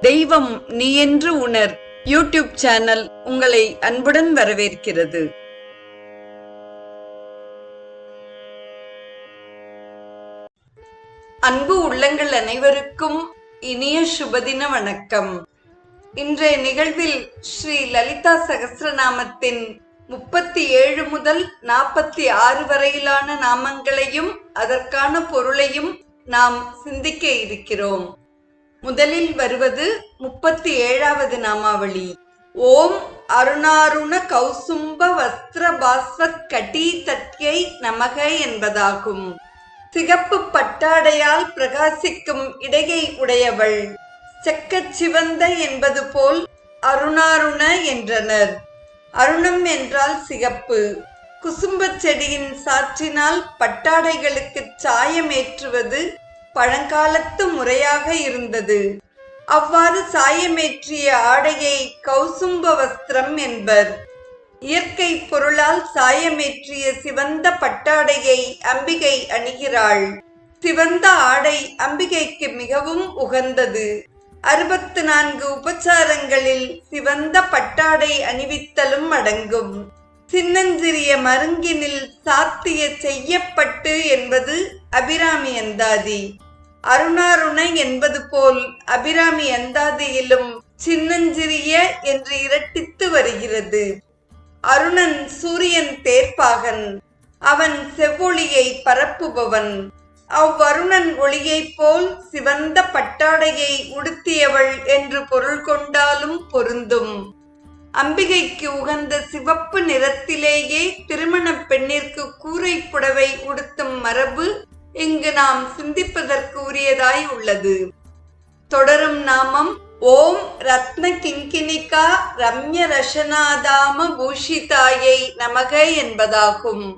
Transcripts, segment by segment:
தெய்வம் நீ என்று உணர். யூடியூப் சேனல் உங்களை அன்புடன் வரவேற்கிறது. அன்பு உள்ளங்கள் அனைவருக்கும் இனிய சுபதின வணக்கம். இன்றைய நிகழ்வில் ஸ்ரீ லலிதா சகஸ்ரநாமத்தின் முப்பத்தி ஏழு முதல் நாற்பத்தி ஆறு வரையிலான நாமங்களையும் அதற்கான பொருளையும் நாம் சிந்திக்க இருக்கிறோம். முதலில் வருவது முப்பத்தி ஏழாவது நாமாவளி. ஓம் அருணாருண கௌசும்ப வஸ்திர பாஸ்வத் கட்டி தத்யை நமக என்பதாகும். சிகப்பு பட்டாடையால் பிரகாசிக்கும் இடையை உடையவள். செக்கச் சிவந்த என்பது போல் அருணாருண என்றனர். அருணம் என்றால் சிகப்பு. குசும்பச் செடியின் சாற்றினால் பட்டாடைகளுக்கு சாயமேற்றுவது பழங்காலத்து முறையாக இருந்தது. அவ்வாறு சாயமேற்றிய ஆடையை கௌசும்ப வஸ்திரம் என்பர். இயற்கை பொருளால் சாயமேற்றிய சிவந்த பட்டாடையை அம்பிகை அணிகிறாள். சிவந்த ஆடை அம்பிகைக்கு மிகவும் உகந்தது. அறுபத்து நான்கு உபச்சாரங்களில் சிவந்த பட்டாடை அணிவித்தலும் அடங்கும். சின்னஞ்சிறிய மருங்கினில் சாத்திய செய்யப்பட்டு என்பது அபிராமி அந்தாதி அருணாருணை என்பது போல் அபிராமி அந்தாதியிலும் சின்னஞ்சிறிய என்று இரட்டித்து வருகிறது. அருணன் சூரியன் தேர்ப்பாகன் அவன் செவ்வொளியை பரப்புபவன். அவ்வருணன் ஒளியைப் போல் சிவந்த பட்டாடையை உடுத்தியவள் என்று பொருள் கொண்டாலும் பொருந்தும். அம்பிகைக்கு உகந்த சிவப்பு நிறத்திலேயே திருமண பெண்ணிற்கு கூரை புடவை உடுத்தும் மரபு இங்கு நாம் சிந்திப்பதற்கு உரியதாய் உள்ளது. தொடரும் நாமம் ஓம் ரத்ன கிங்கினிகா ரம்ய ரசனாதாம பூஷிதாயை நமக என்பதாகும்.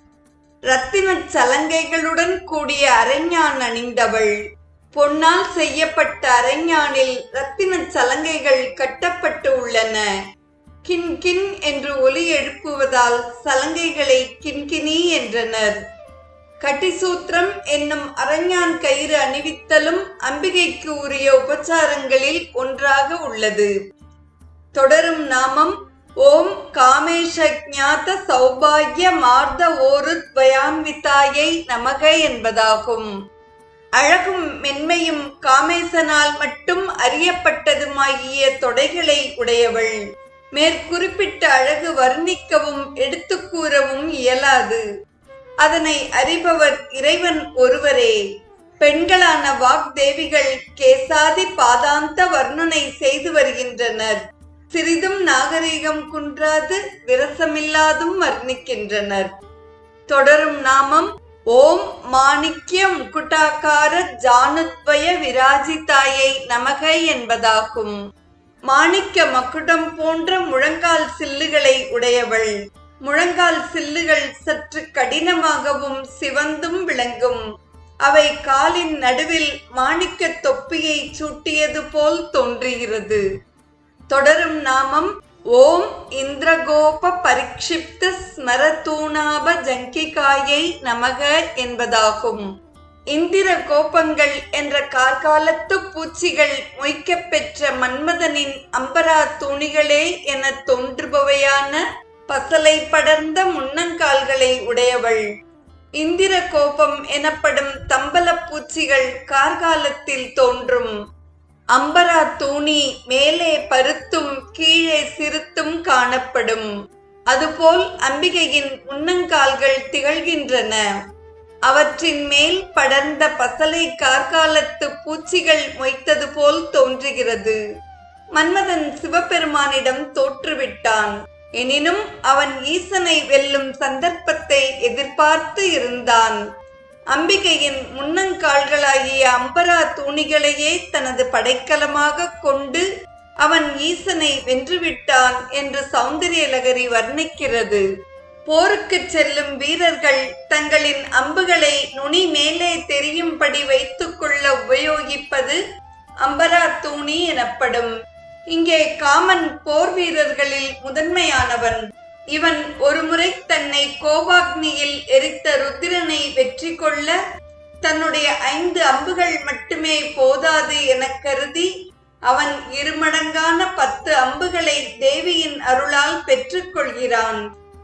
ரத்தின சலங்கைகளுடன் கூடிய அரஞ்ஞான் அணிந்தவள். பொன்னால் செய்யப்பட்ட அரஞ்ஞானில் ரத்தின சலங்கைகள் கட்டப்பட்டு உள்ளன. கின் கின் என்று ஒலி எழுப்புவதால் சலங்கைகளை கின்கினி என்றனர். கட்டிசூத்திரம் என்னும் அரஞ்ஞான் கயிறு அணிவித்தலும் அம்பிகைக்கு உரிய உபச்சாரங்களில் ஒன்றாக உள்ளது. தொடரும் நாமம் ஓம் காமேஷ ஞாத சௌபாகிய மார்த ஓருத்வயான்விதாயை நமக என்பதாகும். அழகும் மென்மையும் காமேசனால் மட்டும் அறியப்பட்டதுமாகிய தொடைகளை உடையவள். மேற்குறிப்பிட்ட அழகு வர்ணிக்கவும் எடுத்துக்கூறவும் இயலாது. அதனை அறிபவர் இறைவன் ஒருவரே. பெண்களான வாக்தேவிகள் கேசாதி பாதாந்த வர்ணனை செய்து வருகின்றனர். சிறிதும் நாகரீகம் குன்றாது விரசமில்லாதும் வர்ணிக்கின்றனர். தொடரும் நாமம் ஓம் மாணிக்ய முக்குட்டாக்கார ஜானுத்வய விராஜிதாயை நமக என்பதாகும். மாணிக்க மக்குடம் போன்ற முழங்கால் சில்லுகளை உடையவள். முழங்கால் சில்லுகள் சற்று கடினமாகவும் சிவந்தும் விளங்கும். அவை காலின் நடுவில் மாணிக்க தொப்பியை சூட்டியது போல் தோன்றுகிறது. தொடரும் நாமம் ஓம் இந்திரகோப பரிக்ஷிப்த ஸ்மரதூணாப ஜங்கிகாயை நமக என்பதாகும். இந்திர கோபங்கள் என்ற கார்காலத்து பூச்சிகள் மொய்க்கப் பெற்ற மன்மதனின் அம்பரா தூணிகளே என தோன்றுபவையான பசலை படர்ந்த முன்னங்கால்களை உடையவள். இந்திர கோபம் எனப்படும் தம்பல பூச்சிகள் கார்காலத்தில் தோன்றும். அம்பரா தூணி மேலே பருத்தும் கீழே சிறுத்தும் காணப்படும். அதுபோல் அம்பிகையின் முன்னங்கால்கள் திகழ்கின்றன. அவற்றின் மேல் படர்ந்த பசலை கார்காலத்து பூச்சிகள் மொய்த்தது போல் தோன்றுகிறது. மன்மதன் சிவபெருமானிடம் தோற்றுவிட்டான். எனினும் அவன் ஈசனை வெல்லும் சந்தர்ப்பத்தை எதிர்பார்த்து இருந்தான். அம்பிகையின் முன்னங்கால்களாகிய அம்பரா தூணிகளையே தனது படைக்கலமாக கொண்டு அவன் ஈசனை வென்றுவிட்டான் என்று சௌந்தரியலகரி வர்ணிக்கிறது. போருக்கு செல்லும் வீரர்கள் தங்களின் அம்புகளை நுனி மேலே தெரியும்படி வைத்துக்கொள்ள உபயோகிப்பது அம்பரா தூணி எனப்படும். இங்கே காமன் போர் வீரர்களில் முதன்மையானவன். இவன் ஒருமுறை தன்னை கோபாக்னியில் எரித்த ருத்திரனை வெற்றி கொள்ள தன்னுடைய ஐந்து அம்புகள் மட்டுமே போதாது எனக் கருதி அவன் இருமடங்கான பத்து அம்புகளை தேவியின் அருளால் பெற்றுக்கொள்கிறான்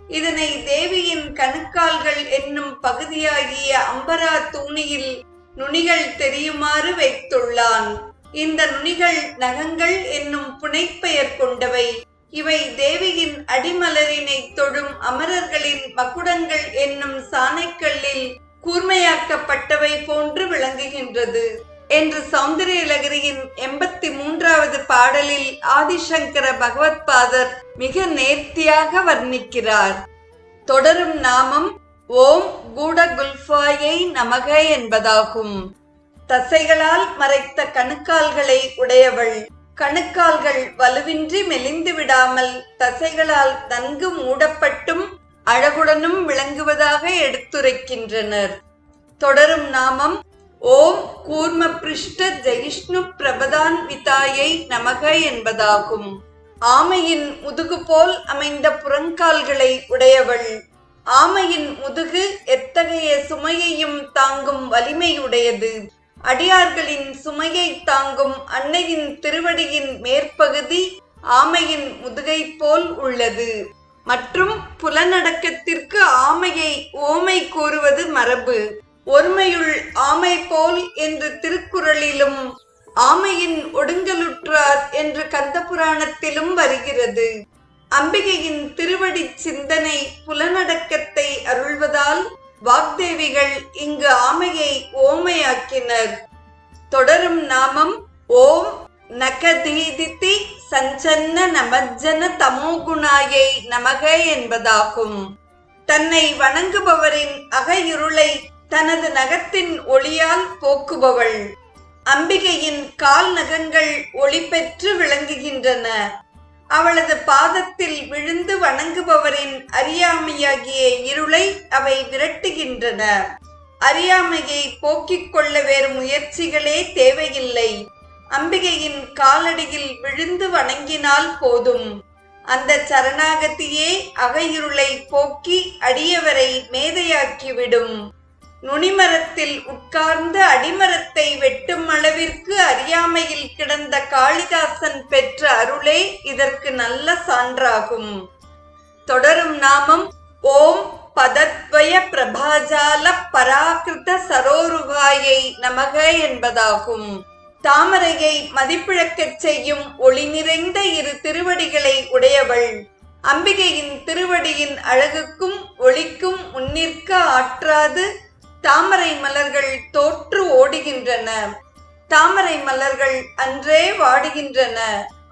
இதனை தேவியின் கணுக்கால்கள் என்னும் பகுதியாகிய அம்பரா தூணியில் நுனிகள் தெரியுமாறு வைத்துள்ளான். இந்த நுனிகள் நகங்கள் என்னும் புனைப்பெயர் கொண்டவை. இவை தேவியின் அடிமலரினை தொடும் அமரர்களின் மகுடங்கள் என்னும் சாணைக்கல்லில் கூர்மையாக்கப்பட்டவை போன்று விளங்குகின்றது. என்று சௌந்தரியலகரியின் எண்பத்தி மூன்றாவது பாடலில் ஆதிசங்கர பகவத்பாதர் மிக நேர்த்தியாக வர்ணிக்கிறார். தொடரும் நாமம் ஓம் கூட குல்ஃபாயை நமக என்பதாகும். தசைகளால் மறைத்த கணுக்கால்களை உடையவள். கணுக்கால்கள் வலுவின்றி மெலிந்து விடாமல் தசைகளால் நன்கு மூடப்பட்டும் அழகுடனும் விளங்குவதாக எடுத்துரைக்கின்றனர். தொடரும் நாமம் ஓம் கூர்ம பிருஷ்ட ஜெயிஷ்ணு பிரபதான் விதாயை நமக என்பதாகும். ஆமையின் முதுகு போல் அமைந்த புறங்கால்களை உடையவள். ஆமையின் முதுகு எத்தகைய சுமையையும் தாங்கும் வலிமையுடையது. அடியார்களின் சுமையை தாங்கும் அன்னையின் திருவடியின் மேற்பகுதி ஆமையின் முதுகை போல் உள்ளது. மற்றும் புலனடக்கத்திற்கு ஆமையை ஓமை கூறுவது மரபு. ஒருமையுள் ஆமை போல் என்று திருக்குறளிலும் ஆமையின் ஒடுங்கலுற்றார் என்று கந்த புராணத்திலும் வருகிறது. அம்பிகையின் திருவடி சிந்தனை புலனடக்கத்தை அருள்வதால் வாக்தேவிகள் இங்கு ஆமையை ஓமையாக்கினர். தொடரும் நாமம் ஓம் நகதீதித்தி சஞ்சன்ன நமஜன தமோகுணாயை நமக என்பதாகும். தன்னை வணங்குபவரின் அகையுருளை தனது நகத்தின் ஒளியால் போக்குபவள். அம்பிகையின் கால் நகங்கள் ஒளி பெற்று விளங்குகின்றன. அவளது பாதத்தில் விழுந்து வணங்குபவரின் அறியாமையாகிய இருளை அவை விரட்டுகின்றன. அறியாமையை போக்கிக் கொள்ள வேறு முயற்சிகளே தேவையில்லை. அம்பிகையின் காலடியில் விழுந்து வணங்கினால் போதும். அந்த சரணாகத்தியே அகையிருளை போக்கி அடியவரை மேதையாக்கிவிடும். நுனிமரத்தில் உட்கார்ந்து அடிமரத்தை வெட்டும் அளவிற்கு அறியாமையில் கிடந்த காளிதாசன் பெற்ற அருளே இதற்கு நல்ல சான்றாகும். தொடரும் நாமம் ஓம் பதத்வய பிரபாஜால பராகிருத சரோருகாயை நமக என்பதாகும். தாமரையை மதிப்பிழக்கச் செய்யும் ஒளி நிறைந்த இரு திருவடிகளை உடையவள். அம்பிகையின் திருவடியின் அழகுக்கும் ஒளிக்கும் முன்னிற்க ஆற்றாது தாமரை மலர்கள் தோற்று ஓடுகின்றன. தாமரை மலர்கள் அன்றே வாடுகின்றன.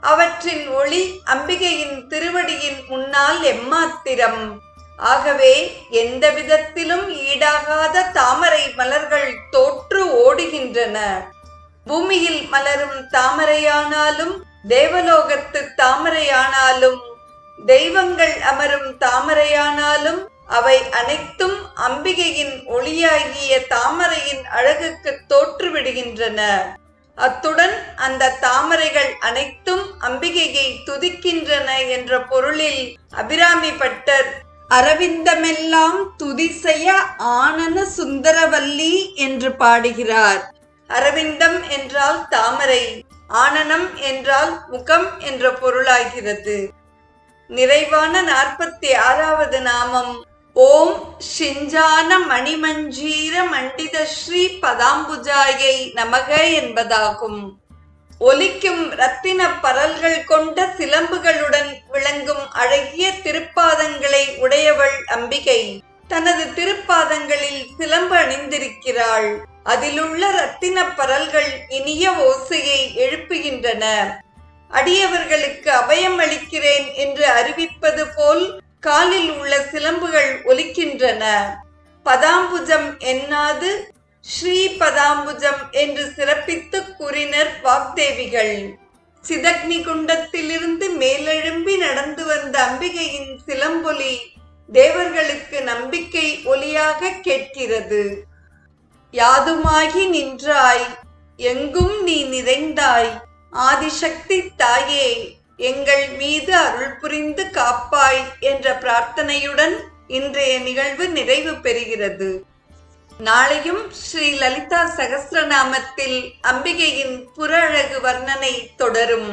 அவற்றின் ஒளி அம்பிகையின் திருவடியின் முன்னால் எம்மாத்திரம். ஆகவே எந்த விதத்திலும் ஈடாகாத தாமரை மலர்கள் தோற்று ஓடுகின்றன. பூமியில் மலரும் தாமரையானாலும் தேவலோகத்து தாமரையானாலும் தெய்வங்கள் அமரும் தாமரையானாலும் அவை அனைத்தும் அம்பிகையின் ஒளியாகிய தாமரையின் அழகுக்கு தோற்றுவிடுகின்றன. அத்துடன் அந்த தாமரைகள் அனைத்தும் அம்பிகையை துதிக்கின்றன என்ற பொருளில் அபிராமி பட்டர் அரவிந்தமெல்லாம் துதிசெய ஆனன சுந்தரவல்லி என்று பாடுகிறார். அரவிந்தம் என்றால் தாமரை ஆனனம் என்றால் முகம் என்ற பொருளாகிறது. நிறைவான நாற்பத்தி ஆறாவது நாமம் ஓம் ஷிஞ்சான மணிமஞ்சீர மண்டித ஸ்ரீ பதாம்புஜாயை நமக என்பதாகும். ஒலிக்கும் ரத்தின பரல்கள் கொண்ட சிலம்புகளுடன் விளங்கும் அழகிய திருப்பாதங்களை உடையவள் அம்பிகை. தனது திருப்பாதங்களில் சிலம்பு அணிந்திருக்கிறாள். அதிலுள்ள ரத்தின பரல்கள் இனிய ஓசையை எழுப்புகின்றன. அடியவர்களுக்கு அபயம் அளிக்கிறேன் என்று அறிவிப்பது காலில் உள்ள சிலம்புகள் ஒலிக்கின்றன. பதாம்புஜம் என்னாது? ஸ்ரீ பதாம்புஜம் என்று சிறப்பித்து கூறினர் வாக்தேவிகள். சிதக்னி குண்டத்திலிருந்து மேலெழும்பி நடந்து வந்த அம்பிகையின் சிலம்பொலி தேவர்களுக்கு நம்பிக்கை ஒலியாக கேட்கிறது. யாதுமாகி நின்றாய் எங்கும் நீ நிறைந்தாய் ஆதிசக்தி தாயே. எங்கள் மீது அருள் புரிந்து காப்பாய் என்ற பிரார்த்தனையுடன் இன்றைய நிகழ்வு நிறைவு பெறுகிறது. நாளையும் ஸ்ரீ லலிதா சகசிரநாமத்தில் அம்பிகையின் புற அழகு வர்ணனை தொடரும்.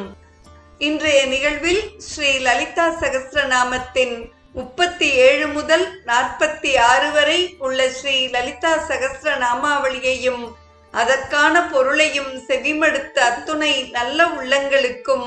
இன்றைய நிகழ்வில் ஸ்ரீ லலிதா சகசிரநாமத்தின் முப்பத்தி ஏழு முதல் நாற்பத்தி ஆறு வரை உள்ள ஸ்ரீ லலிதா சகஸ்ர நாமாவளியையும் அதற்கான பொருளையும் செவிமடுத்த அத்துணை நல்ல உள்ளங்களுக்கும்